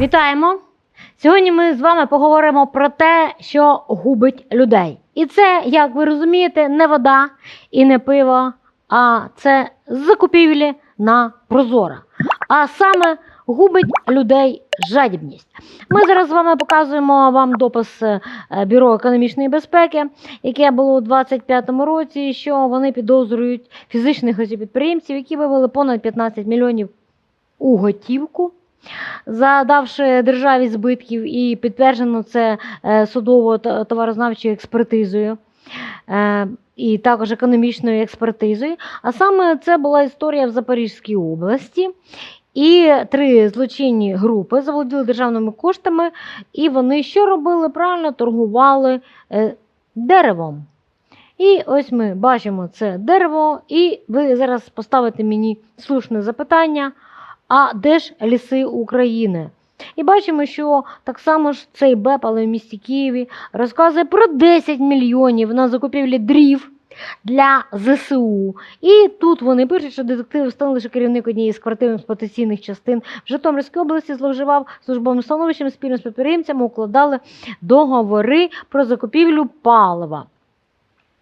Вітаємо! Сьогодні ми з вами поговоримо про те, що губить людей. І це, як ви розумієте, не вода і не пиво, а це закупівлі на Прозора. А саме губить людей жадібність. Ми зараз з вами показуємо вам допис е, Бюро економічної безпеки, яке було у 2025 році, що вони підозрюють фізичних осіб підприємців, які вивели понад 15 мільйонів у готівку задавши державі збитків, і підтверджено це е, судово товарознавчою експертизою. е, І також економічною експертизою. А саме це була історія в Запорізькій області. І три злочинні групи заволоділи державними коштами, і вони що робили? Правильно торгували е, деревом. І ось ми бачимо це дерево, і ви зараз поставите мені слушне запитання: а де ж ліси України? І бачимо, що так само ж цей БЕП, але в місті Києві, розказує про 10 мільйонів на закупівлі дрів для ЗСУ. І тут вони пишуть, що детективи встановили, що керівник однієї з квартирних експлуатаційних частин в Житомирській області зловживав службовим становищем спільно з підприємцями, укладали договори про закупівлю палива.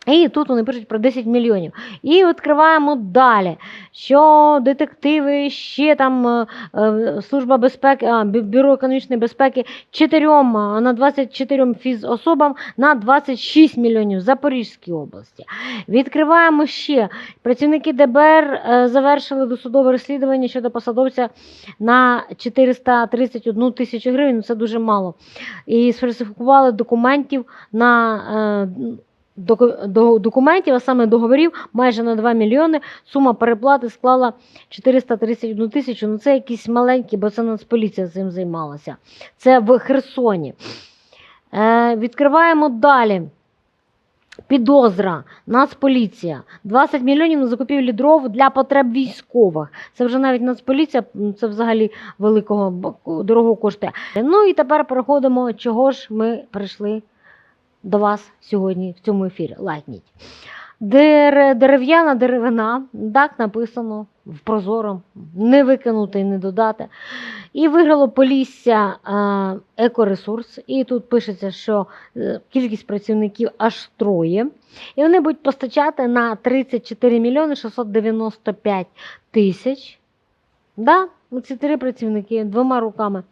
І тут вони пишуть про 10 мільйонів. І відкриваємо далі, що детективи ще там е, е, служба безпеки, а, бюро економічної безпеки чотирьом а, на 24 фізособам на 26 мільйонів в Запорізькій області. Відкриваємо ще працівники ДБР е, завершили досудове розслідування щодо посадовця на 431 тисячу гривень. Це дуже мало. І сфальсифікували документів на. Доку- до- документів, а саме договорів, майже на 2 мільйони. Сума переплати склала 431 тисячу. Ну це якісь маленькі, бо це Нацполіція цим займалася. Це в Херсоні. Е, відкриваємо далі. Підозра, Нацполіція, 20 мільйонів на закупівлі дров для потреб військових. Це вже навіть Нацполіція, це взагалі великого б- дорого коштує. Ну і тепер переходимо, чого ж ми прийшли до вас сьогодні в цьому ефірі. Лайкніть. Дер, дерев'яна деревина, так написано в прозоро, не викинути і не додати. І виграло Полісся екоресурс. І тут пишеться, що е, кількість працівників аж троє. І вони будуть постачати на 34 мільйони 695 тисяч. Да? Ці три працівники двома руками.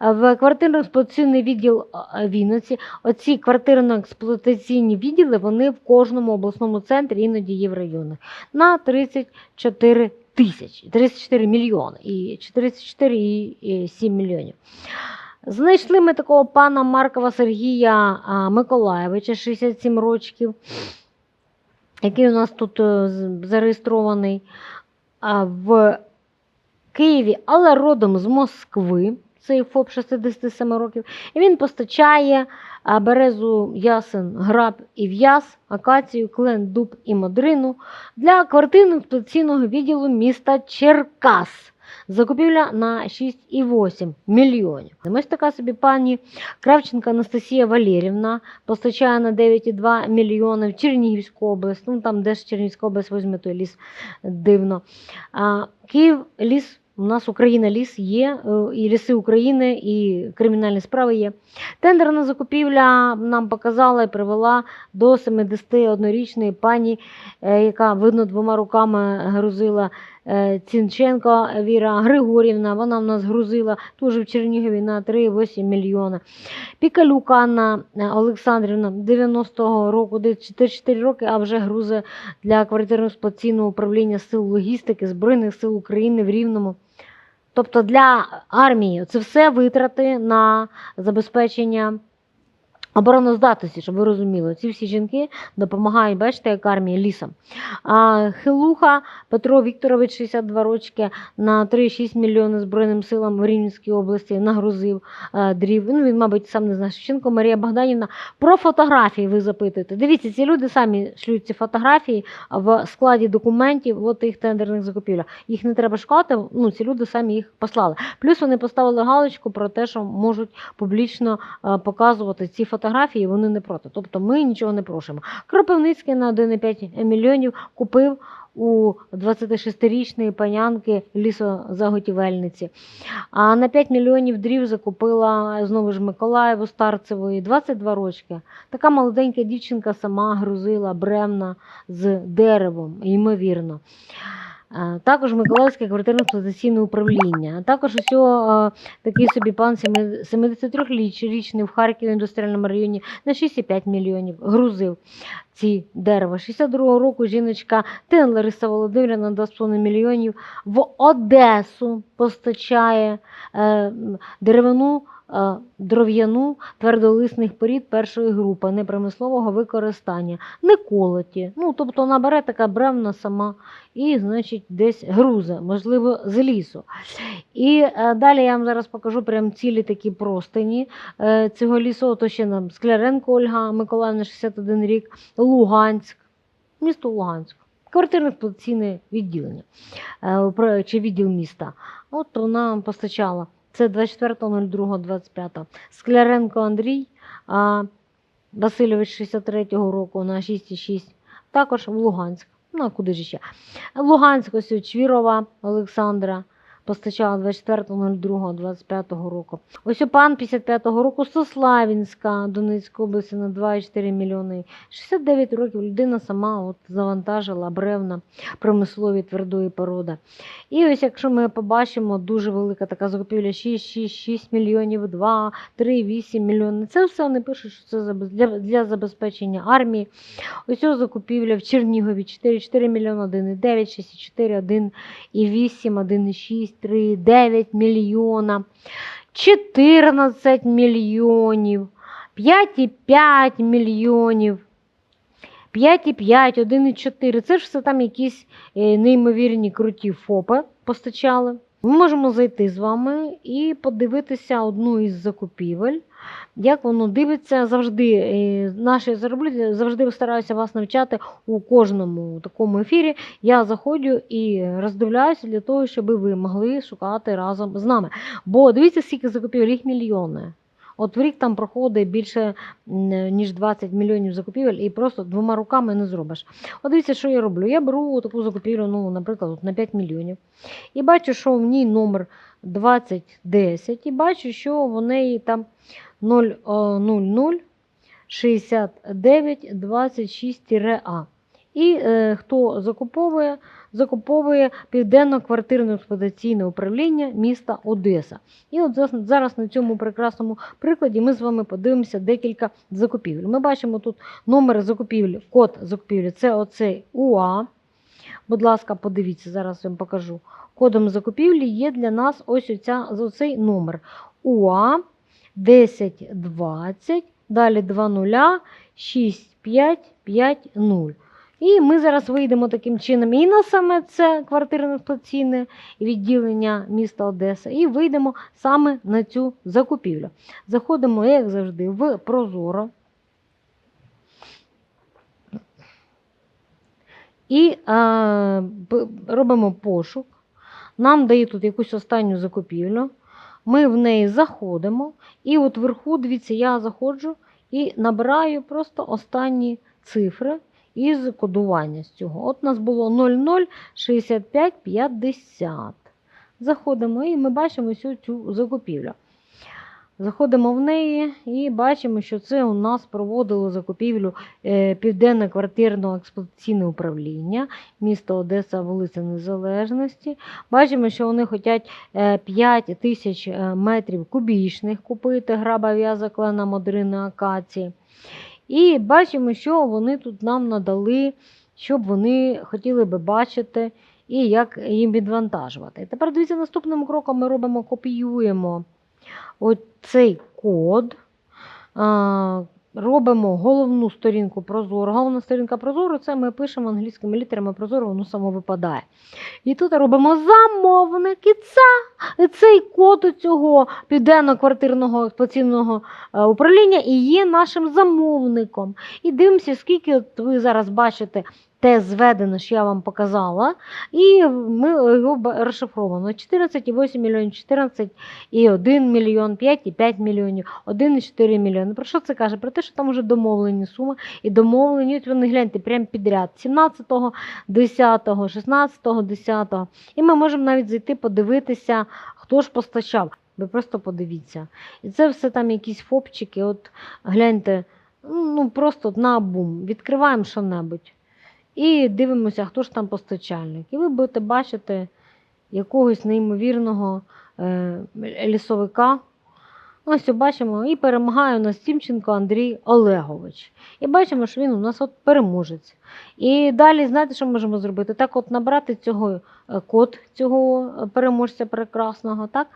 В квартирно-експлуатаційний відділ а, Вінниці. Оці квартирно-експлуатаційні відділи вони в кожному обласному центрі, іноді є в районах. На 34 тисячі, 34 мільйони і 34 і і 7 мільйонів. Знайшли ми такого пана Маркова Сергія Миколаєвича, 67 років, який у нас тут е, зареєстрований в Києві, але родом з Москви. Цей ФОП 67 років. І він постачає березу, ясен, граб і в'яз, акацію, клен, дуб і модрину для квартирно-експлуатаційного відділу міста Черкас. Закупівля на 6,8 мільйонів. Ось така собі пані Кравченка Анастасія Валерівна постачає на 9,2 мільйони в Чернігівську область. Ну там де ж Чернігівська область візьме той ліс дивно. А, Київ ліс. У нас Україна ліс є, е, і ліси України, і кримінальні справи є. Тендерна закупівля нам показала і привела до 71-річної пані, е, яка видно двома руками грузила е, Цінченко Віра Григорівна. Вона в нас грузила теж в Чернігові на 3,8 мільйона. Пікалюк Анна Олександрівна 90-го року, де 4 роки, а вже грузи для квартирно-експлуатаційного управління сил логістики Збройних сил України в Рівному. Тобто для армії це все витрати на забезпечення обороноздатності, щоб ви розуміли. Ці всі жінки допомагають, бачите, як армія лісом. А Хилуха Петро Вікторович, 62 рочки, на 3,6 мільйони Збройним силам в Рівненській області нагрузив е, дрів. Ну, він, мабуть, сам не знає. Шевченко Марія Богданівна. Про фотографії ви запитуєте. Дивіться, ці люди самі шлють ці фотографії в складі документів в тих тендерних закупівлях. Їх не треба шукати, ну, ці люди самі їх послали. Плюс вони поставили галочку про те, що можуть публічно е, показувати ці фотографії. Фотографії, вони не проти. Тобто ми нічого не прошимо. Кропивницький на 1,5 мільйонів купив у 26-річної панянки лісозаготівельниці. А на 5 мільйонів дрів закупила знову ж Миколаєву Старцевої 22 рочки. Така молоденька дівчинка сама грузила бремна з деревом, ймовірно. Також Миколаївське квартирно експлуатаційне управління. А Також усього такий собі пан 73-річний в Харкові індустріальному районі на 6,5 мільйонів грузив ці дерева. 62-го року жіночка Тин Лариса Володимирівна на 2,5 мільйонів в Одесу постачає е, деревину. Е, Дров'яну твердолисних порід першої групи непромислового використання, не колоті. Ну, тобто вона бере така бревна сама і, значить, десь грузе, можливо, з лісу. І е, далі я вам зараз покажу прям цілі такі простині е, цього лісу. То ще нам Скляренко Ольга Миколаївна, 61 рік, Луганськ, місто Луганськ. Квартирне експлуатаційне відділення чи відділ міста. От вона постачала. Це 24.02.25. Скляренко Андрій Васильович 63-го року на 6,6. Також в Луганськ. Ну, куди ж ще? Луганськ, ось Чвірова Олександра постачала 24.02.25 року. Ось у пан 55-го року Сославінська Донецької області на 2,4 мільйони. 69 років людина сама от завантажила бревна промислові твердої породи. І ось якщо ми побачимо дуже велика така закупівля 6, 6, 6 мільйонів, 2, 3, 8 мільйонів. Це все вони пишуть, що це для, забезпечення армії. Ось закупівля в Чернігові 4, 4 мільйони, 1,9, 6,4, 1,8, 1,6, 3,9 мільйона, 14 мільйонів, 5,5 мільйонів. 5,5, 1,4. Це ж все там якісь е, неймовірні круті ФОПи постачали. Ми можемо зайти з вами і подивитися одну із закупівель. Як воно дивиться завжди. Наші зароблі завжди стараюся вас навчати у кожному такому ефірі. Я заходжу і роздивляюся для того, щоб ви могли шукати разом з нами. Бо дивіться, скільки закупівель, їх мільйони. От в рік там проходить більше ніж 20 мільйонів закупівель, і просто двома руками не зробиш. От дивіться, що я роблю. Я беру таку закупівлю, ну, наприклад, на 5 мільйонів. І бачу, що в ній номер 2010, і бачу, що в неї там 000 69 26-А. І е, хто закуповує, закуповує Південно-квартирне експлуатаційне управління міста Одеса. І от зараз на цьому прекрасному прикладі ми з вами подивимося декілька закупівель. Ми бачимо тут номер закупівлі, код закупівлі це оцей УА. Будь ласка, подивіться, зараз я вам покажу. Кодом закупівлі є для нас ось оця, оцей номер УА 1020, далі 20 6550. І ми зараз вийдемо таким чином і на саме це квартирно експлуатаційне відділення міста Одеса, і вийдемо саме на цю закупівлю. Заходимо, як завжди, в Прозоро. І е, робимо пошук. Нам дають тут якусь останню закупівлю. Ми в неї заходимо. І от вверху, дивіться, я заходжу і набираю просто останні цифри із кодування з цього. От у нас було 006550. Заходимо і ми бачимо всю цю закупівлю. Заходимо в неї і бачимо, що це у нас проводило закупівлю е, Південне квартирно експлуатаційне управління, місто Одеса, вулиця Незалежності. Бачимо, що вони хочуть е, 5 тисяч е, метрів кубічних купити граба в'яза клена модрини акації. І бачимо, що вони тут нам надали, щоб вони хотіли би бачити і як їм відвантажувати. Тепер дивіться, наступним кроком ми робимо, копіюємо оцей код. Робимо головну сторінку Прозоро. Головна сторінка Прозоро це ми пишемо англійськими літерами Прозоро, воно само випадає. І тут робимо замовник, і це, цей код цього південно-квартирного експлуатаційного е, управління і є нашим замовником. І дивимося, скільки от ви зараз бачите те зведене, що я вам показала, і ми його розшифровано. 14,8 мільйонів, 14,1 мільйон, 5,5 мільйонів, 1,4 мільйони. Про що це каже? Про те, що там вже домовлені суми і домовлені, от вони гляньте, прямо підряд. 17-го, 10-го, 16-го, 10-го. І ми можемо навіть зайти подивитися, хто ж постачав. Ви просто подивіться. І це все там якісь фопчики. От гляньте, ну просто на бум. Відкриваємо що-небудь. І дивимося, хто ж там постачальник. І ви будете бачити якогось неймовірного е, лісовика. Ось бачимо, і перемагає у нас Тімченко Андрій Олегович. І бачимо, що він у нас от переможець. І далі, знаєте, що можемо зробити? Так, от набрати цього е, код цього е, переможця прекрасного, так?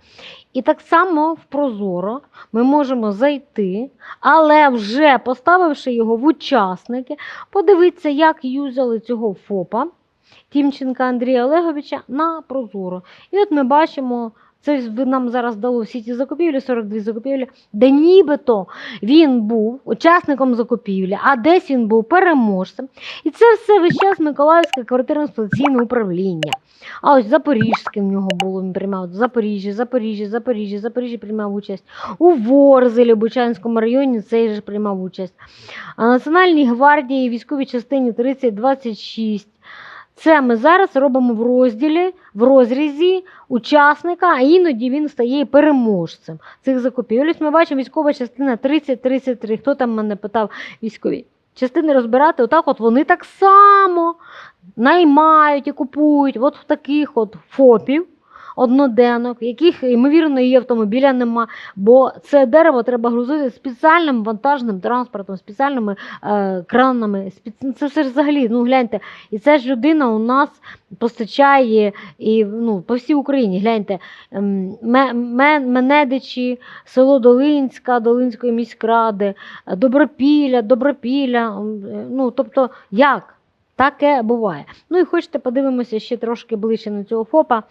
І так само в Прозоро ми можемо зайти, але вже поставивши його в учасники, подивитися, як юзали цього ФОПа Тімченка Андрія Олеговича на Прозоро. І от ми бачимо. Це ви нам зараз дало всі ці закупівлі, 42 закупівлі, де нібито він був учасником закупівлі, а десь він був переможцем. І це все весь час Миколаївське квартирно-експлуатаційне управління. А ось Запорізьке в нього було, він приймав Запоріжжя, Запоріжжя, Запоріжжя, Запоріжжя приймав участь. У Ворзелі, Бучанському районі цей же приймав участь. А Національній гвардії військовій частині 3026. Це ми зараз робимо в розділі, в розрізі учасника, а іноді він стає переможцем цих закупівель. Ось Ми бачимо військова частина 30-33. Хто там мене питав військові? Частини розбирати, отак от вони так само наймають і купують от в таких от ФОПів одноденок, яких, ймовірно, і автомобіля нема, бо це дерево треба грузити спеціальним вантажним транспортом, спеціальними е, кранами. Це все ж взагалі, ну гляньте, і ця ж людина у нас постачає і, ну, по всій Україні. Гляньте, ем, Ме- Ме- Менедичі, село Долинська, Долинської міськради, Добропілля, Добропілля. е, Ну, тобто, як? Таке буває. Ну і хочете, подивимося ще трошки ближче на цього ФОПа.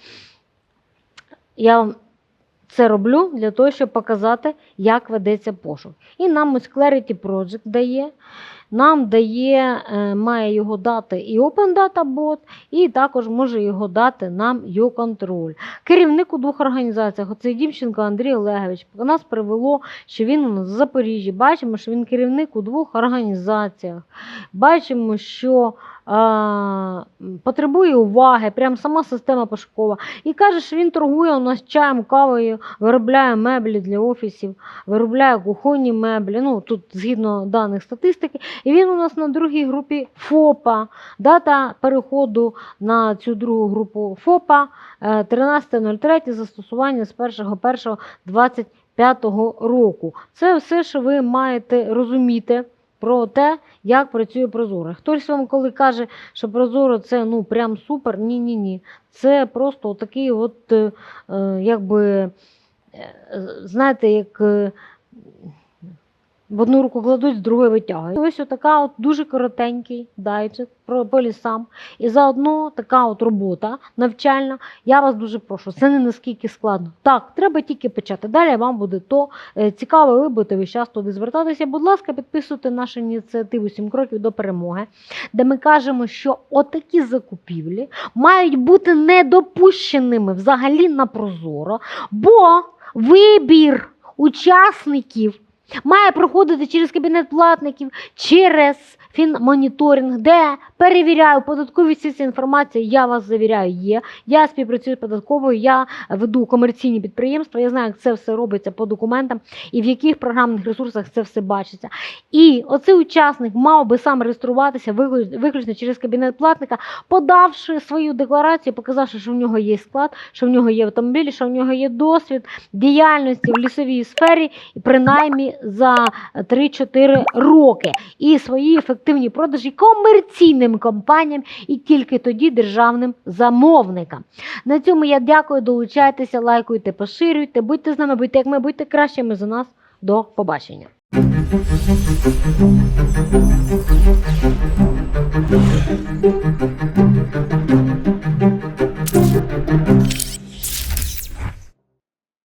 Я це роблю для того, щоб показати, як ведеться пошук. І нам ось Clarity Project дає. Нам дає, е, має його дати і Open Data і також може його дати нам YouControl. Керівник у двох організаціях, оцей Дімченко Андрій Олегович, нас привело, що він в Запоріжжі. Бачимо, що він керівник у двох організаціях. Бачимо, що потребує уваги, прям сама система пошукова. І каже, що він торгує у нас чаєм, кавою, виробляє меблі для офісів, виробляє кухонні меблі. Ну, тут згідно даних статистики. І він у нас на другій групі ФОПа. Дата переходу на цю другу групу ФОПа е, 13.03 застосування з 1.1.25 року. Це все, що ви маєте розуміти. Про те, як працює Прозоро. Хтось вам коли каже, що Прозоро це ну прям супер, ні, ні. Це просто такий, от е, е, якби, е, знаєте, як е, в одну руку кладуть, з другої витягують. Ось така от дуже коротенький дайджест про по лісам. І заодно така от робота навчальна. Я вас дуже прошу, це не наскільки складно. Так, треба тільки почати. Далі вам буде то е, цікаво, ви будете весь час туди звертатися. Будь ласка, підписуйте нашу ініціативу «7 кроків до перемоги, де ми кажемо, що отакі закупівлі мають бути недопущеними взагалі на прозоро, бо вибір учасників має проходити через кабінет платників, через фінмоніторинг, де перевіряю податкові всі ці інформації. Я вас завіряю, є. Я співпрацюю з податковою, я веду комерційні підприємства. Я знаю, як це все робиться по документам і в яких програмних ресурсах це все бачиться. І оцей учасник мав би сам реєструватися виключно через кабінет платника, подавши свою декларацію, показавши, що в нього є склад, що в нього є автомобілі, що в нього є досвід діяльності в лісовій сфері, принаймні за 3-4 роки, і свої ефективні продажі комерційним компаніям і тільки тоді державним замовникам. На цьому я дякую. Долучайтеся, лайкуйте, поширюйте, будьте з нами, будьте як ми, будьте кращими за нас. До побачення.